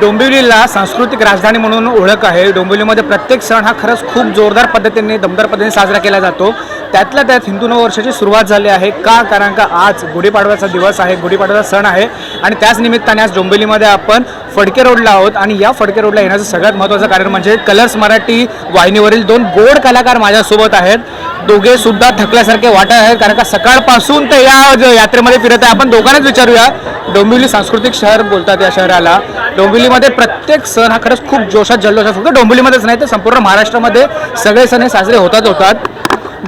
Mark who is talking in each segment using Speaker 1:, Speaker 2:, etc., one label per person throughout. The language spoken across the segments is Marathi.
Speaker 1: डोंबिवलीला सांस्कृतिक राजधानी म्हणून ओळख आहे. डोंबिवलीमध्ये प्रत्येक सण हा खरंच खूप जोरदार पद्धतीने दमदार पद्धतीने साजरा केला जातो. त्यातल्या त्यात हिंदू नववर्षाची सुरुवात झाली आहे. का? कारण का आज गुढीपाडव्याचा दिवस आहे गुढीपाडव्याचा सण आहे. आणि त्याच निमित्ताने आज डोंबिवलीमध्ये आपण फडके रोडला आहोत. आणि या फडके रोडला येण्याचं सगळ्यात महत्त्वाचं कारण म्हणजे कलर्स मराठी वाहिनीवरील दोन गोड कलाकार माझ्यासोबत आहेत. दोघे सुद्धा थकल्यासारखे वाटत आहेत कारण का सकाळपासून ते या ज- यात्रेमध्ये फिरत आहे. आपण दोघांनाच विचारूया डोंबिवली सांस्कृतिक शहर बोलतात या शहराला. डोंबिवलीमध्ये प्रत्येक सण हा खरंच खूप जोशात जल्लोषात फक्त डोंबिवलीमध्येच नाही तर संपूर्ण महाराष्ट्रामध्ये सगळे सण हे साजरे होतात होतात.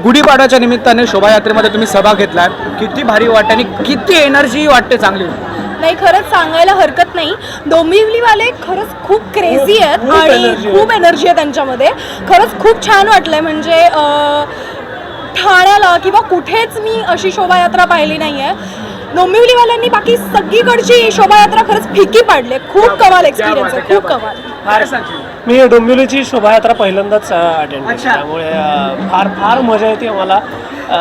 Speaker 1: गुढीपाडव्याच्या निमित्ताने शोभायात्रेमध्ये तुम्ही सहभाग घेतलात. किती भारी वाटते आणि किती एनर्जी वाटते चांगली?
Speaker 2: नाही खरंच सांगायला हरकत नाही. डोंबिवलीवाले खरंच खूप क्रेझी आहेत आणि खूप एनर्जी आहे त्यांच्यामध्ये. खरंच खूप छान वाटलंय. म्हणजे ठाण्याला किंवा कुठेच मी अशी शोभायात्रा पाहिली नाही आहे डोंबिवलीवाल्यांनी बाकी सगळीकडची शोभायात्रा खरंच फिकी पाडली. खूप कमाल एक्सपिरियन्स आहे खूप कमाल.
Speaker 1: फार
Speaker 3: मी डोंबिवलीची शोभायात्रा पहिल्यांदाच अटेंड केली.
Speaker 1: अच्छा.
Speaker 3: त्यामुळे फार फार मजा येते मला अ,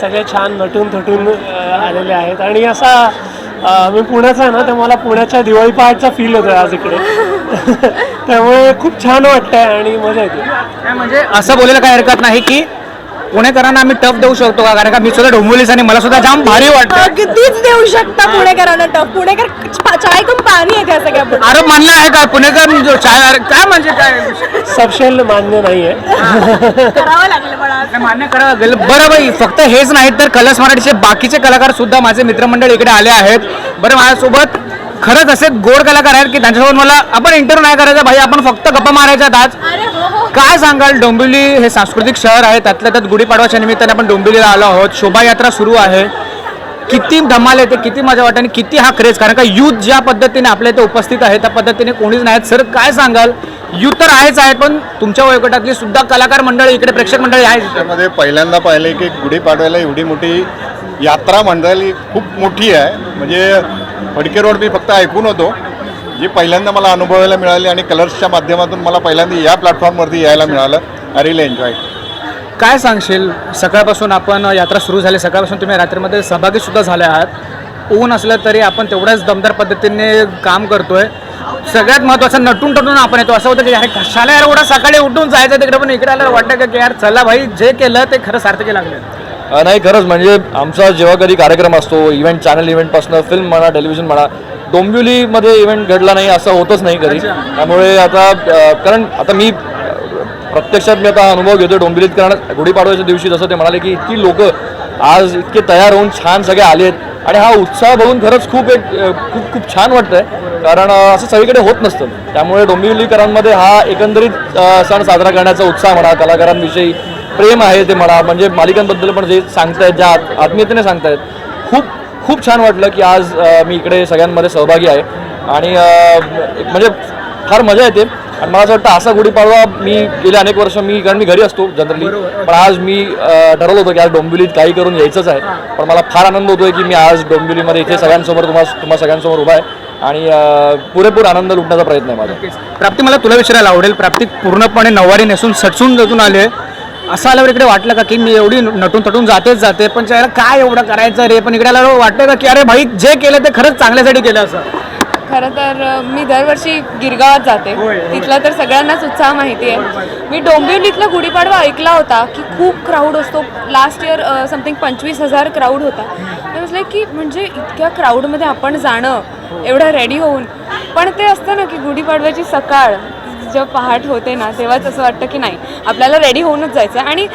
Speaker 3: सगळे छान नटून थटून आलेले आहेत. आणि असा मी पुण्याचा आहे ना तर मला पुण्याच्या दिवाळी पहाटचा फील होतो आज इकडे. त्यामुळे खूप छान वाटतंय आणि मजा येते.
Speaker 1: काय म्हणजे असं बोलायला काही हरकत नाही की पुणेकरांना आम्ही टफ देऊ शकतो का? कारण का मी सुद्धा डोंबिवलीचा आणि मला सुद्धा जाम भारी वाटतं.
Speaker 2: अगदीच देऊ शकता पुणेकरांना टफ. पुणेकर चा- चाय कम पाणी आहे त्या सगळ्या पुढे.
Speaker 1: आरोप मानला आहे का? पुणेकर जो चाय अरे काय म्हणजे काय?
Speaker 3: सबशेल मान्य नाही आहे
Speaker 2: करावं लागलं मला आज.
Speaker 1: काय मान्य करावं लागेल. बरं बाई फक्त हेच नाही तर कलर्स मराठीचे बाकीचे कलाकार सुद्धा माझे मित्रमंडळ इकडे आले आहेत. बरं माझ्यासोबत खरंच असे गोड कलाकार आहेत की त्यांच्यासोबत मला आपण इंटरव्ह्यू नाही करायचा. भाई आपण फक्त गप्पा मारायच्यात आज.
Speaker 2: अरे हो हो.
Speaker 1: काय सांगाल? डोंबिवली हे सांस्कृतिक शहर आहे. त्यातल्या त्यात गुढीपाडवाच्या निमित्ताने आपण डोंबिवलीला आलो आहोत. शोभायात्रा सुरू आहे. किती धमाल येते किती मजा वाटते आणि किती हा क्रेज कारण का युथ ज्या पद्धतीने आपल्या इथे उपस्थित आहे त्या पद्धतीने कोणीच नाहीत सर काय सांगाल? युथ तर आहेच आहे पण तुमच्या वयोगटातली सुद्धा कलाकार मंडळी इकडे प्रेक्षक मंडळी आहेत.
Speaker 4: त्यामध्ये पहिल्यांदा पाहिले की गुढीपाडव्याला एवढी मोठी यात्रा मंडळी खूप मोठी आहे. म्हणजे फडके रोड मी फक्त ऐकून होतो. जी पहिल्यांदा मला अनुभवायला मिळाली आणि कलर्सच्या माध्यमातून मला पहिल्यांदा या प्लॅटफॉर्मवरती यायला मिळालं. आय एन्जॉय
Speaker 1: काय सांगशील? सकाळपासून आपण यात्रा सुरू झाली. सकाळपासून तुम्ही रात्रीमध्ये सहभागीसुद्धा झाले आहात. ऊन असलं तरी आपण तेवढ्याच दमदार पद्धतीने काम करतोय. सगळ्यात महत्त्वाचं नटून टटून आपण येतो. असं होतं की अरे कशाला यार एवढा सकाळी उठून जायचं तिकडे? पण इकडे आल्यावर वाटतं का की यार चला भाई जे केलं ते खरं सार्थकी लागलं.
Speaker 5: नाही खरंच म्हणजे आमचा जेव्हा कधी कार्यक्रम असतो इव्हेंट चॅनल इव्हेंटपासून फिल्म म्हणा टेलिव्हिजन म्हणा डोंबिवलीमध्ये इव्हेंट घडला नाही असं होतच नाही कधी. त्यामुळे आता कारण आता मी प्रत्यक्षात मी आता अनुभव घेतो डोंबिवलीत कारण गुढीपाडव्याच्या दिवशी जसं ते म्हणाले की इतकी लोक आज इतके तयार होऊन छान सगळे आलेत आणि हा उत्साह बघून खरंच खूप एक खूप खूप छान वाटतंय. कारण अ, असं सगळीकडे होत नसतं. त्यामुळे डोंबिवलीकरांमध्ये हा एकंदरीत सण साजरा करण्याचा उत्साह म्हणा कलाकारांविषयी प्रेम आहे ते म्हणा म्हणजे मालिकांबद्दल पण जे सांगतायत ज्या आत- आत्मीयतेने सांगतायत खूप खूप छान वाटलं की आज मी इकडे सगळ्यांमध्ये सहभागी आहे. आणि म्हणजे फार मजा येते. आणि मला असं वाटतं असा गुढीपाडवा मी गेले अनेक वर्ष मी कारण मी घरी असतो जनरली पण आज मी ठरवलं होतं की आज डोंबिवलीत काही करून यायचंच आहे. पण मला फार आनंद होतोय की मी आज डोंबिवलीमध्ये इथे सगळ्यांसमोर तुम्हाला तुम्हा सगळ्यांसमोर उभा आहे. आणि पुरेपूर आनंद लुटण्याचा प्रयत्न आहे माझा.
Speaker 1: प्राप्ती मला तुला विचारायला आवडेल. प्राप्ती पूर्णपणे नऊवारी नेसून सटसून जतून आले असं आल्यावर इकडे वाटलं का की मी एवढी नटून तटून जातेच जाते पण त्याला काय एवढं करायचं रे? पण इकडे आल्यावर वाटतं का की अरे भाई जे केलं ते खरंच चांगल्यासाठी केलं असं.
Speaker 6: खरं तर मी दरवर्षी गिरगावात जाते. तिथला तर सगळ्यांनाच उत्साह माहिती आहे. मी डोंबिवलीतला गुढीपाडवा ऐकला होता की खूप क्राऊड असतो. लास्ट इयर समथिंग पंचवीस हजार क्राऊड होता. म्हटलं की म्हणजे इतक्या क्राऊडमध्ये आपण जाणं एवढं रेडी होऊन. पण ते असतं ना की गुढीपाडव्याची सकाळ. जेव्हा पहाट होते ना तेव्हाच असं वाटतं की नाही आपल्याला रेडी होऊनच जायचं आणि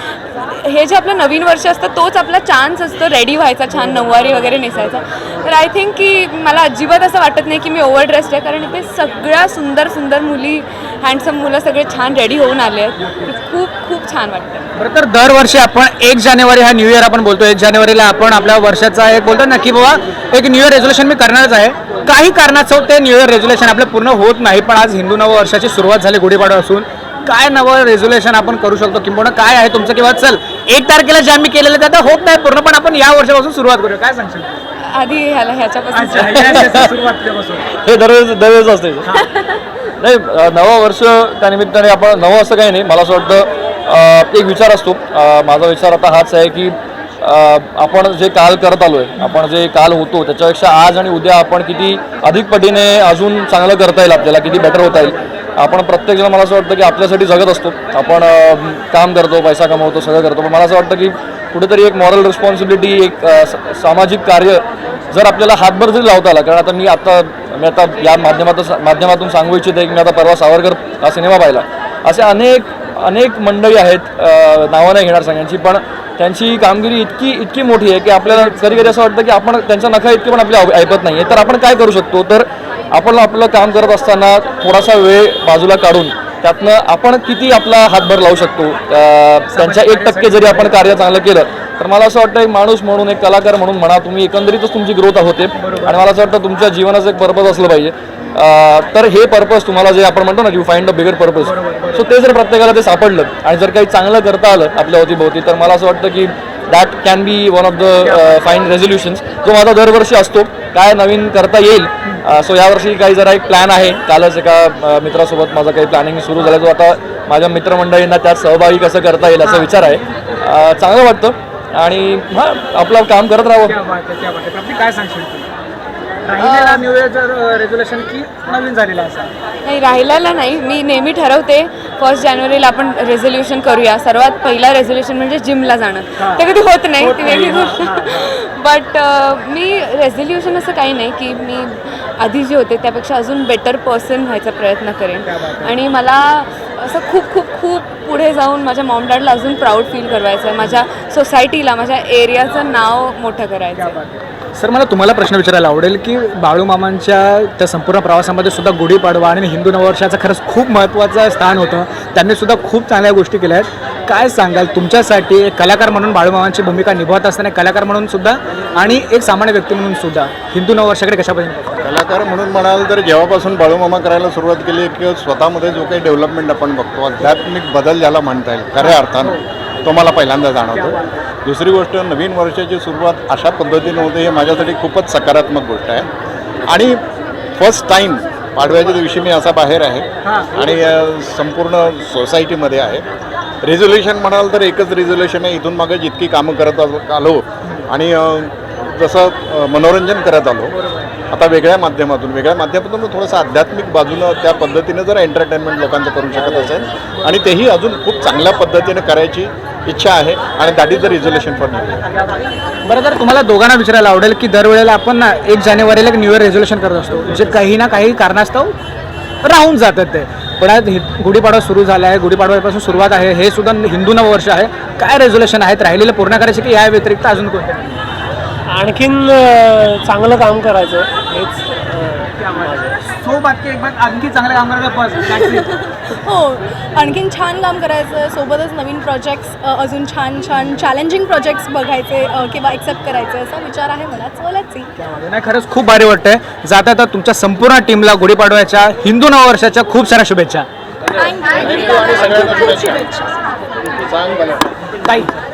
Speaker 6: हे जे आपलं नवीन वर्ष असतं तोच आपला चान्स असतो रेडी व्हायचा छान नऊवारी वगैरे नेसायचा. तर आय थिंक की मला अजिबात असं वाटत नाही की मी ओव्हर ड्रेस्ड आहे कारण इथे सगळ्या सुंदर सुंदर मुली हँडसम मुलं सगळे छान रेडी होऊन आले आहेत. खूप खूप छान वाटतं
Speaker 1: खरं तर दरवर्षी आपण एक जानेवारी हा न्यू इयर आपण बोलतो एक जानेवारीला आपण आपल्या वर्षाचा एक बोलतो ना की बाबा एक न्यू इयर रेझोल्युशन मी करणारच आहे. काही कारणास्तव ते न्यू इयर रेझोल्युशन आपलं पूर्ण होत नाही पण आज हिंदू नव वर्षाची सुरुवात झाली गुढीपाडवा असून. काय नवं रेझोल्युशन आपण करू शकतो? किंवा काय आहे तुमचं किंवा चल एक तारखेला जे आम्ही केलेलं ते आता होत नाही पूर्ण पण आपण या वर्षापासून सुरुवात करूया. काय सांगशील?
Speaker 6: आधी ह्याला ह्याच्यापासून.
Speaker 5: हे दरवेळेस दरवेळेस असते नाही नवं वर्ष त्या निमित्ताने आपण नवं असं काही नाही. मला असं वाटतं एक विचार असतो. माझा विचार आता हाच आहे की आपण जे काल करत आलो आहे आपण जे काल होतो त्याच्यापेक्षा आज आणि उद्या आपण किती अधिक पटीने अजून चांगलं करता येईल आपल्याला किती बेटर होता येईल. आपण प्रत्येकजण मला असं वाटतं की आपल्यासाठी जगत असतो. आपण काम करतो पैसा कमवतो सगळं करतो. पण मला असं वाटतं की कुठेतरी एक मॉरल रिस्पॉन्सिबिलिटी एक स- सामाजिक कार्य जर आपल्याला हातभर जरी लावता आला कारण आता मी आता मी आता या माध्यमातून माध्यमातून सांगू इच्छिते की मी आता परवा सावरकर हा सिनेमा पाहिला. असे अनेक अनेक मंडळी आहेत नावं नाही घेणार सगळ्यांची पण त्यांची कामगिरी इतकी इतकी मोठी आहे की आपल्याला कधी कधी असं वाटतं की आपण त्यांच्या नखा इतकी पण आपल्या ऐकत नाही आहे तर आपण काय करू शकतो? तर आपण आपलं काम करत असताना थोडासा वेळ बाजूला काढून त्यातनं आपण किती आपला हातभार लावू शकतो? त्यांच्या एक टक्के जरी आपण कार्य चांगलं केलं तर मला असं वाटतं एक माणूस म्हणून एक कलाकार म्हणून म्हणा तुम्ही एकंदरीतच तुमची ग्रोथ होते आणि मला असं वाटतं तुमच्या जीवनाचं एक पर्पज असलं पाहिजे. तर हे पर्पज तुम्हाला जे आपण म्हणतो ना you find a bigger purpose so ते जर प्रत्येकाला ते सापडलं आणि जर काही चांगलं करता आलं आपल्या अवतीभोवती तर मला असं वाटतं की that can be one of the fine resolutions जो माझा दरवर्षी असतो काय नवीन करता येईल सो यावर्षी काही जरा एक प्लॅन आहे. कालच एका मित्रासोबत माझं काही प्लॅनिंग सुरू झालं. जो आता माझ्या मित्रमंडळींना त्यात सहभागी कसं करता येईल असा विचार आहे. चांगलं वाटतं. आणि हां आपलं काम करत राहावं.
Speaker 1: क्या सांगशील तू? राहिलेला न्यू इयरचं रेझोल्युशन की नवीन झालेला असा?
Speaker 6: नाही राहिलेला नाही. मी नेहमी ठरवते फर्स्ट जानेवारीला आपण रेझोल्युशन करूया. सर्वात पहिला रेझोल्युशन म्हणजे जिमला जाणं. ते कधी होत नाही ती वेगळी गोष्ट. बट मी रेझोल्युशन असं काही नाही की मी आधी जे होते त्यापेक्षा अजून बेटर पर्सन व्हायचा प्रयत्न करेन. आणि मला असं खूप खूप खूप पुढे जाऊन माझ्या मॉम डॅडला अजून प्राऊड फील करवायचं आहे माझ्या सोसायटीला माझ्या एरियाचं नाव मोठं करायचं आहे
Speaker 1: सर मला तुम्हाला प्रश्न विचारायला आवडेल की बाळूमामांच्या त्या संपूर्ण प्रवासामध्ये सुद्धा गुढीपाडवा आणि हिंदू नववर्षाचं खरंच खूप महत्त्वाचं स्थान होतं. त्यांनी सुद्धा खूप चांगल्या गोष्टी केल्या आहेत. काय सांगाल? तुमच्यासाठी एक कलाकार म्हणून बाळूमामांची भूमिका निभावत असताना एक कलाकार म्हणून सुद्धा आणि एक सामान्य व्यक्ती म्हणून सुद्धा. हिंदू नववर्षाकडे कशा पद्धतीने
Speaker 4: कलाकार म्हणून म्हणाल तर जेव्हापासून बाळूमामा करायला सुरुवात केली किंवा स्वतःमध्ये जो काही डेव्हलपमेंट आपण बघतो आध्यात्मिक बदल ज्याला म्हणता येईल खऱ्या अर्थानं तो मला पहिल्यांदा जाणवतो. दुसरी गोष्ट नवीन वर्षाची सुरुवात अशा पद्धतीनं होते हे माझ्यासाठी खूपच सकारात्मक गोष्ट आहे. आणि फर्स्ट टाईम पाडव्याच्या दिवशी मी असा बाहेर आहे आणि संपूर्ण सोसायटीमध्ये आहे. रेझोल्युशन म्हणाल तर एकच रेझोल्युशन आहे. इथून मागे जितकी कामं करत आलो- आलो आणि जसं मनोरंजन करत आलो आता वेगळ्या माध्यमातून वेगळ्या माध्यमातून थोडंसं आध्यात्मिक बाजूनं त्या पद्धतीनं जर एंटरटेनमेंट लोकांचं करू शकत असेल. आणि तेही अजून खूप चांगल्या पद्धतीनं करायची इच्छा आहे आणि that is the resolution for new
Speaker 1: बरं तर तुम्हाला दोघांना विचारायला आवडेल की दरवेळेला आपण ना एक जानेवारीला एक न्यू इयर रेझोल्युशन करत असतो. म्हणजे काही ना काही कारणास्तव राहून जातात ते. पण आज हि- गुढीपाडवा सुरू झाला आहे. गुढीपाडव्यापासून सुरुवात आहे. हे सुद्धा हिंदू नववर्ष आहे. काय रेझोल्युशन आहेत? राहिलेलं पूर्ण करायचे की या व्यतिरिक्त अजून कोणते?
Speaker 3: आणखीन चांगलं काम करायचं
Speaker 1: आणखी चांगलं काम करायचं
Speaker 2: हो आणखीन छान काम करायचं सोबतच नवीन प्रोजेक्ट्स अजून छान छान चॅलेंजिंग प्रोजेक्ट्स बघायचे किंवा एक्सेप्ट करायचे असा विचार आहे मला सी
Speaker 1: नाही खरंच खूप भारी वाटतंय जाता जाता तुमच्या संपूर्ण टीमला गुढीपाडव्याच्या हिंदू नववर्षाच्या खूप साऱ्या शुभेच्छा
Speaker 2: थँक्यू